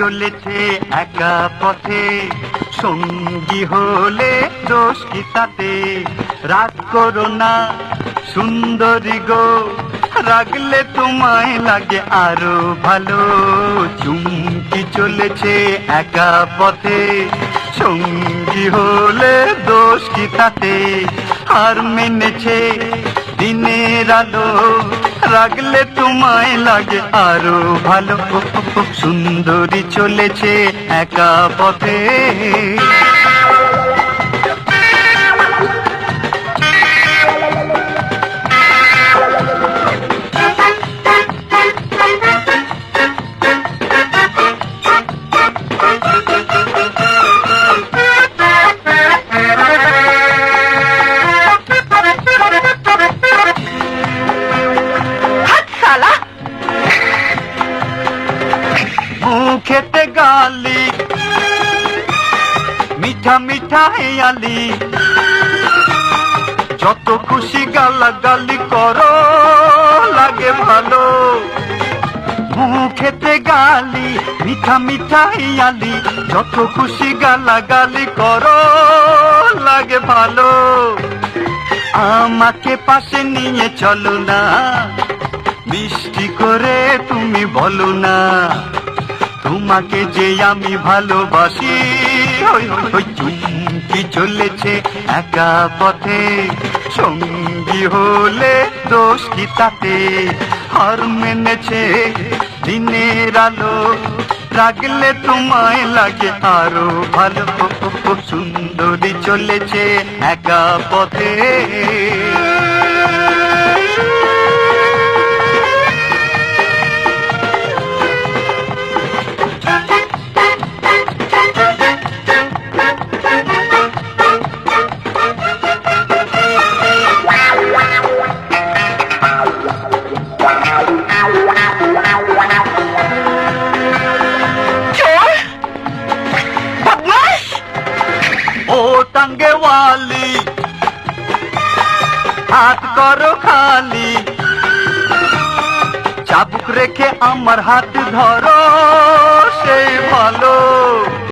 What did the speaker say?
চলেছে একা পথে। সঙ্গী হলে দোষ কি তাতে? রাগ করো না, সুন্দরী গো। রাগলে তোমায় লাগে আরও ভালো। চুমকি চলেছে একা পথে। সঙ্গী হলে দোষ কি তাতে? হার মেনেছে দিনের আলো। রাগলে তোমায় লাগে আরও ভালো। সুন্দরী চলেছে একা পথে। গালি মিঠা মিঠা হেয়ালি যত খুশি গালা গালি করো, লাগে ভালো। মুখেতে গালি, মিঠা মিঠা হেয়ালি যত খুশি গালা গালি করো, লাগে ভালো। আমাকে পাশে নিয়ে চলো না। মিষ্টি করে তুমি বলো না। তোমাকে যে আমি ভালোবাসি চুমকি চলেছে একা পথে। সঙ্গী হলে দোষ কি তাতে? হার মেনেছে দিনের আলো, রাগলে তোমায় লাগে আরও ভালো। সুন্দরী চলেছে একা পথে। ও টাঙ্গে ওয়ালি হাত করো খালি। চাবুক রেখে আমার হাত ধরো সেই ভালো।